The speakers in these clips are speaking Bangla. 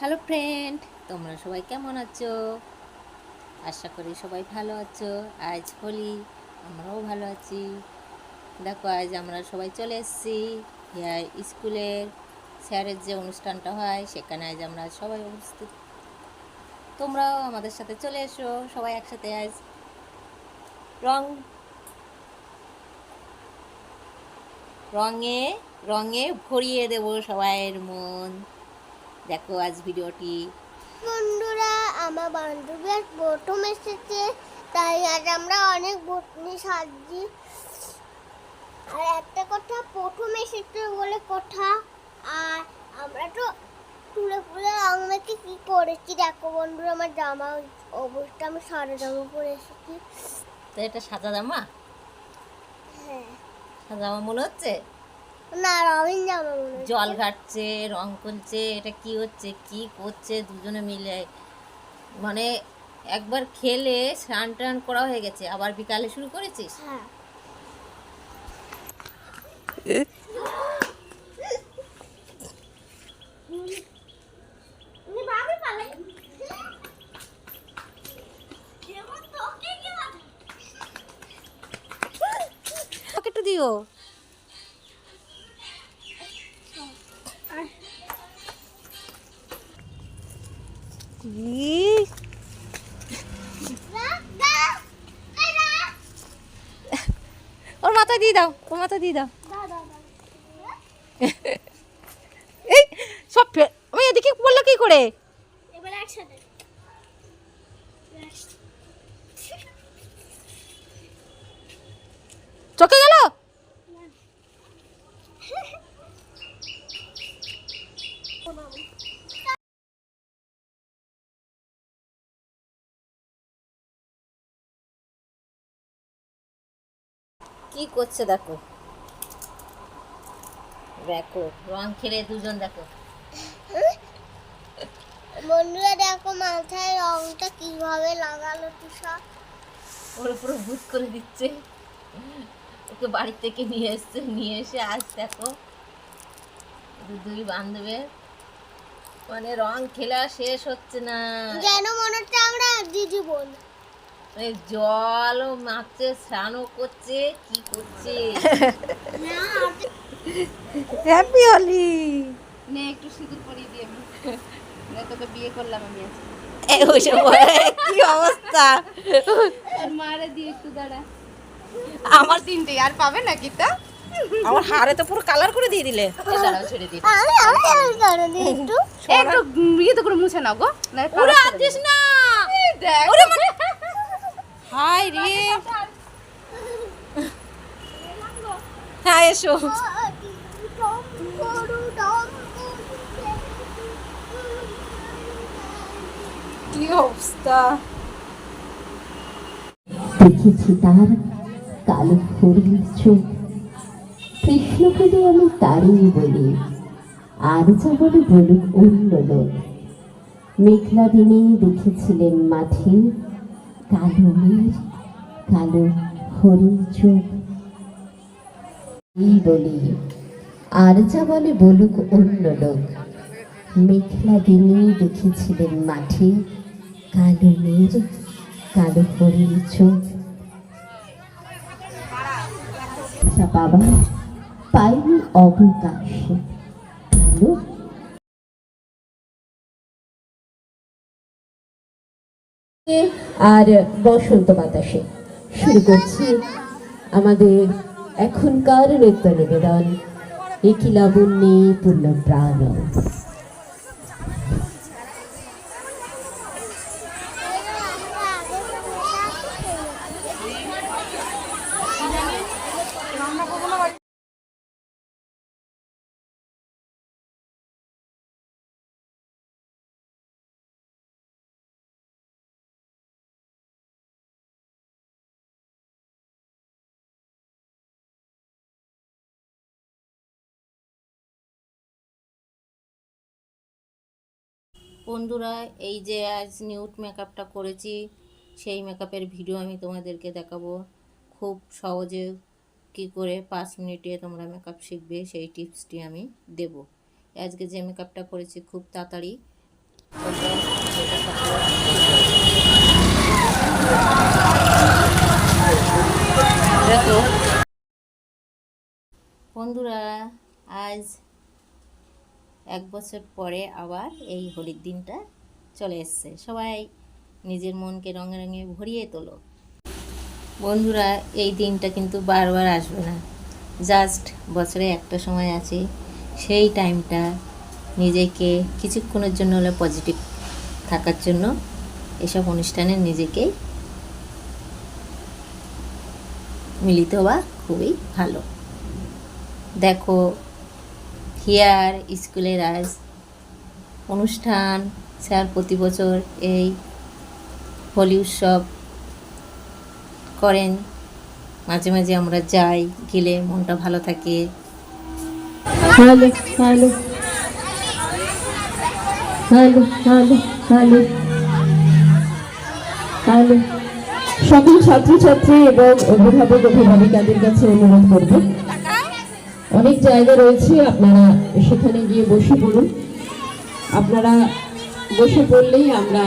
হ্যালো ফ্রেন্ড তোমরা সবাই কেমন আছো? আশা করি সবাই ভালো আছো। আজ হোলি, আমরাও ভালো আছি। দেখো, আজ আমরা সবাই চলে এসেছি ইয়া স্কুলের স্যারের যে অনুষ্ঠানটা হয়, সেখানে আজ আমরা সবাই উপস্থিত। তোমরাও আমাদের সাথে চলে এসো, সবাই একসাথে আজ। রং রঙে রঙে ভরিয়ে দেবো সবাইয়ের মন। দেখো আজ ভিডিওটি। বন্ধুরা আমার বান্ধবী আজ প্রথম এসেছে তাই আজ আমরা অনেক বটনি সাজি আর একটা কথা প্রথম এসেছে বলে কথা আর আমরা তো তুলে ফুলে রং মেখে কি করেছি দেখো বন্ধুরা আমার জামা অবস্থা আমি সাদা জামা পরে এসেছি। তো এটা সাদা জামা? হ্যাঁ। সাদা জামা মনে হচ্ছে? না জল ঘাটছে রং করছে এটা কি হচ্ছে কি করছে দুজনে মিলে। মানে একবার খেলে স্নান টান করা হয়ে গেছে আবার বিকালে শুরু করেছিস? হ্যাঁ। দিও। মাথা দিয়ে দাও ওর মাথা দিয়ে দাও। এই সব আমি এদিকে বলল কি করে? এবার চোখে গেল? কি করছে দেখো। দেখো রং খেলে দুজন দেখো। বন্ধুরা দেখো মাথায় রংটা কীভাবে লাগালো তুষা। ওর উপরে ভূত করে দিচ্ছে। ওকে বাড়ি থেকে নিয়ে এসছে নিয়ে এসে আজ দেখো দু- দুই বান্ধবের মানে রং খেলা শেষ হচ্ছে না। যেন মনে হচ্ছে আমরা দিদি বোন। জলও মারছে স্নানও করছে কি করছে? হ্যাপি হলি নে একটু সিঁদুর পরিয়ে দিয়ে আমি। তোকে বিয়ে করলাম আমি আজকে। কি অবস্থা? মারে দিয়ে একটু দাঁড়া। আমার তিনটে আর পাবে নাকি তা? আমার হাড়ে তো পুরো কালার করে দিয়ে দিলে। ছেড়ে দিই। করে একটু। একটু ইয়ে তো করে মুছে নাও গো। না না। দেখ। ওরে হাই রে। হ্যাঁ এসো। দেখেছি তার কালো হরিণ চোখ। কৃষ্ণকে আমি তারই বলি, আর যা বলে বলুক অন্য লোক। মেঘলা দিনে দেখেছিলেন মাঠে কালো মেঘ কালো হরিণ চোখ। বলি আর যা বলে বলুক অন্য লোক, মেঘলা দিনে দেখেছিলেন মাঠে কালো মেঘ, কালো হরিণ চোখ। বাবা, পাইনি অবকাশ। কালো আর বসন্ত বাতাসে। শুরু করছি আমাদের এখনকার নৃত্য নিবেদন। একই লাবণ্যে পূর্ণ প্রাণ। বন্ধুরা, এই যে আজ নিউট মেকআপটা করেছি, সেই মেকআপের ভিডিও আমি তোমাদেরকে দেখাবো। খুব সহজে কি করে পাঁচ মিনিটে তোমরা মেকআপ শিখবে, সেই টিপসটি আমি দেব। আজকে যে মেকআপটা করেছি খুব তাড়াতাড়ি। বন্ধুরা, আজ এক বছর পরে আবার এই হোলির দিনটা চলে এসছে। সবাই নিজের মনকে রঙে রঙে ভরিয়ে তোলো। বন্ধুরা, এই দিনটা কিন্তু বারবার আসবে না। জাস্ট বছরে একটা সময় আছে, সেই টাইমটা নিজেকে কিছুক্ষণের জন্য হলে পজিটিভ থাকার জন্য এসব অনুষ্ঠানে নিজেকে মিলিত হওয়া খুবই ভালো। দেখো হিয়ার স্কুলের আজ অনুষ্ঠান, স্যার প্রতি বছর এই হোলি উৎসব করেন। মাঝে মাঝে আমরা যাই, গেলে মনটা ভালো থাকে। সকল ছাত্রছাত্রী এবং অভিভাবক অভিভাবিকাদের কাছে অনুরোধ করব অনেক জায়গা রয়েছে, আপনারা সেখানে গিয়ে বসে পড়ুন। আপনারা বসে পড়লেই আমরা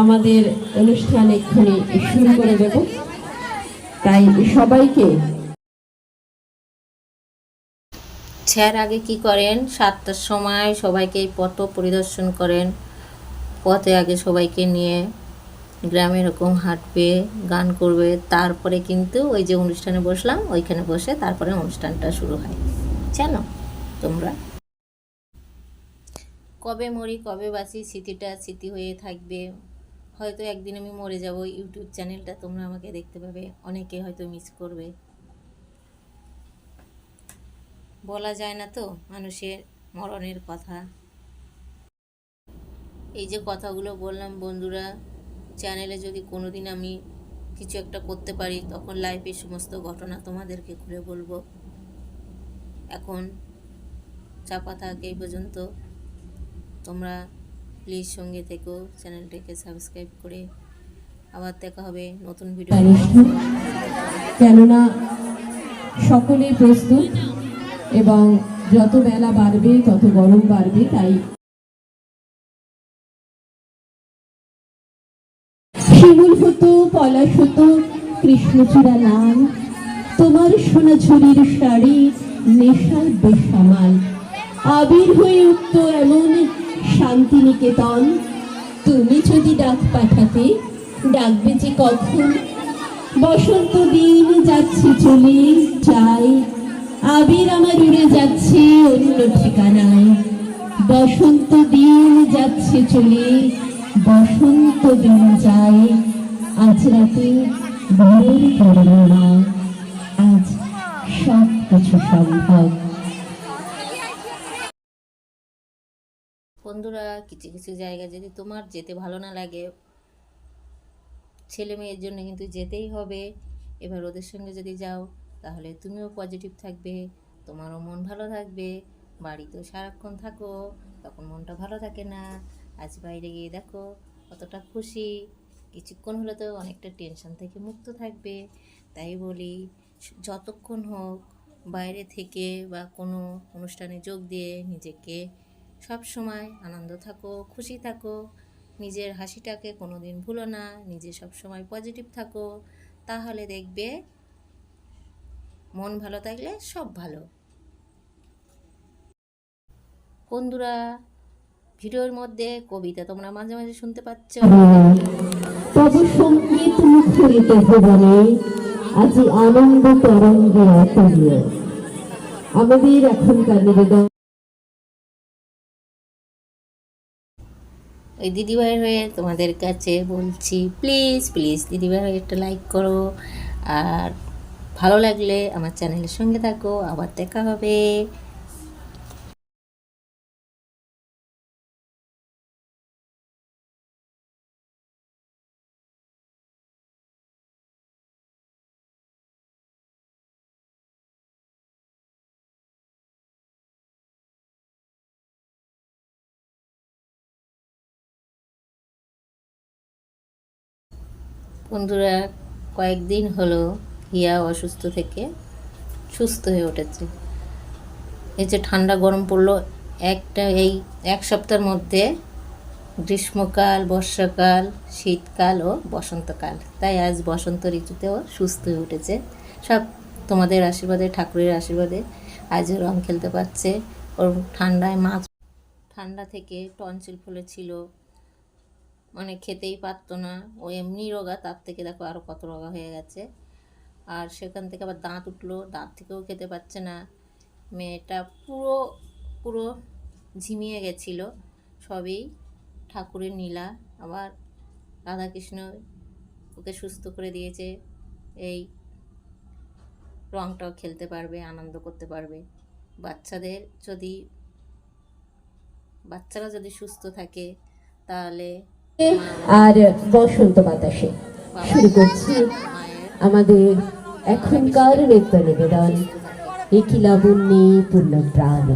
আমাদের অনুষ্ঠান এক্ষুনি শুরু করে দেব। তাই সবাইকে স্যার আগে কি করেন? সাতটার সময় সবাইকে পথ পরিদর্শন করেন। পথে আগে সবাইকে নিয়ে গ্রামে এরকম হাঁটবে, গান করবে, তারপরে কিন্তু ওই যে অনুষ্ঠানে বসলাম, ওইখানে বসে তারপরে অনুষ্ঠানটা শুরু হয়। জানো তোমরা? কবে মরি, কবে বাঁচি, স্মৃতিটা স্মৃতি হয়ে থাকবে। হয়তো একদিন আমি মরে যাব, ইউটিউব চ্যানেলটা তোমরা আমাকে দেখতে পাবে, অনেকে হয়তো মিস করবে। বলা যায় না তো মানুষের মরণের কথা। এই যে কথাগুলো বললাম বন্ধুরা চ্যানেলে যদি কোনো দিন আমি কিছু একটা করতে পারি, তখন লাইফের সমস্ত ঘটনা তোমাদেরকে খুলে বলব। এখন চাপা থাক এই পর্যন্ত। তোমরা প্লিজ সঙ্গে থেকো চ্যানেলটাকে সাবস্ক্রাইব করে। আবার দেখা হবে নতুন ভিডিও কেননা সকলেই প্রস্তুত এবং যত বেলা বাড়বে, তত গরম বাড়বে, তাই শিমুল হতো পলাশ হতো কৃষ্ণচূড়া লাল। তোমার সোনা ঝুড়ির শাড়ি নেশায় বেসামাল। আবির হয়ে উঠত এমন শান্তিনিকেতন। তুমি যদি ডাক পাঠাতে, ডাকবে যে কখন? বসন্ত দিন যাচ্ছে চলে যাই আবির আমার উড়ে যাচ্ছে অন্য ঠিকানায়। বসন্ত দিন যাচ্ছে চলে বসন্ত দিন যায়, আজ রাতে আজ সব কিছু সম্ভব। বন্ধুরা, কিছু কিছু জায়গা যদি তোমার যেতে ভালো না লাগে, ছেলে মেয়ের জন্য কিন্তু যেতেই হবে। এবার ওদের সঙ্গে যদি যাও, তাহলে তুমিও পজিটিভ থাকবে, তোমারও মন ভালো থাকবে, বাড়িতেও সারাক্ষণ থাকো, তখন মনটা ভালো থাকে না। আজ বাইরে গিয়ে দেখো কতটা খুশি। কিছুক্ষণ হলে তো অনেকটা টেনশন থেকে মুক্ত থাকবে। তাই বলি, যতক্ষণ হোক বাইরে থেকে বা কোনো অনুষ্ঠানে যোগ দিয়ে নিজেকে সব সময় আনন্দ থাকো, খুশি থাকো, নিজের হাসিটাকে কোনো দিন ভুলো না, নিজে সব সময় পজিটিভ থাকো, তাহলে দেখবে মন ভালো থাকলে সব ভালো। বন্ধুরা ভিডিওর মধ্যে কবিতা তোমরা মাঝে মাঝে শুনতে পাচ্ছ। তব সংগীত মুখরিত ভুবনে আজ আনন্দ তরঙ্গে অতুল্য। আমাদের এখনকার নিবেদন। ওই দিদিভাইয়ের হয়ে তোমাদের কাছে বলছি প্লিজ প্লিজ দিদিভাইয়ের হয়ে একটা লাইক করো। আর ভালো লাগলে আমার চ্যানেলের সঙ্গে থাকো। আবার দেখা হবে। বন্ধুরা, কয়েকদিন হলো হিয়া অসুস্থ থেকে সুস্থ হয়ে উঠেছে। এই যে ঠান্ডা গরম পড়ল, একটা এই এক সপ্তাহের মধ্যে গ্রীষ্মকাল, বর্ষাকাল, শীতকাল ও বসন্তকাল। তাই আজ বসন্ত ঋতুতেও সুস্থ হয়ে উঠেছে। সব তোমাদের আশীর্বাদে, ঠাকুরের আশীর্বাদে আজও রং খেলতে পারছে। ওর ঠান্ডায় মাছ ঠান্ডা থেকে টনসিল ফুলেছিল। মানে খেতেই পারতো না। ও এমনি রোগা, তার থেকে দেখো আরও কত রোগা হয়ে গেছে। আর সেখান থেকে আবার দাঁত উঠল, দাঁত থেকেও খেতে পারছে না। মেয়েটা পুরো পুরো ঝিমিয়ে গেছিল। সবই ঠাকুরের নীলা, আবার রাধাকৃষ্ণ ওকে সুস্থ করে দিয়েছে। এই রংটাও খেলতে পারবে, আনন্দ করতে পারবে। বাচ্চাদের যদি, বাচ্চারা যদি সুস্থ থাকে, তাহলে আর বসন্ত বাতাসে শুরু করছি আমাদের এখনকার নৃত্য নিবেদন। একই লাবণ্যে পূর্ণ প্রাণ।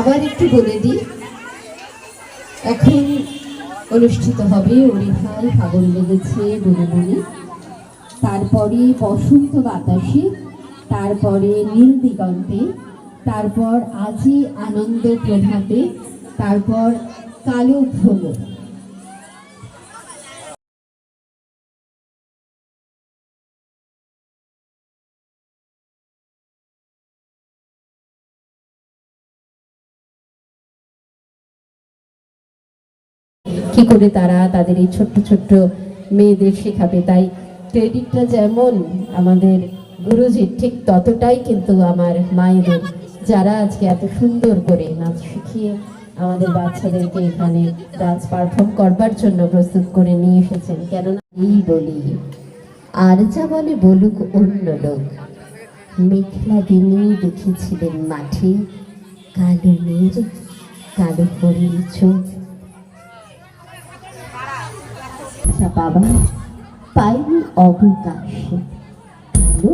আবার একটু বলে দিই। এখন অনুষ্ঠিত হবে ওড়িভাই ফাগুন লেগেছে বলে বলে তারপরে বসন্ত বাতাসে, তারপরে নীল দিগন্তে, তারপর আজি আনন্দ প্রভাতে, তারপর কালো ভ্রমণ করে তারা তাদের এই ছোট্ট ছোট্ট মেয়েদের শেখাবে। তাই ক্রেডিটটা যেমন আমাদের গুরুজির ঠিক ততটাই কিন্তু আমার মায়েদের, যারা আজকে এত সুন্দর করে নাচ শিখিয়ে আমাদের বাচ্চাদেরকে এখানে ডান্স পারফর্ম করবার জন্য প্রস্তুত করে নিয়ে এসেছেন। কেননা এই বলি, আর যা বলে বলুক অন্য লোক, মেঘলা দিনে দেখেছিলেন মাঠে কালো মেয়ের কালো চোখ বাবা পাইনি অবকাশ। কালো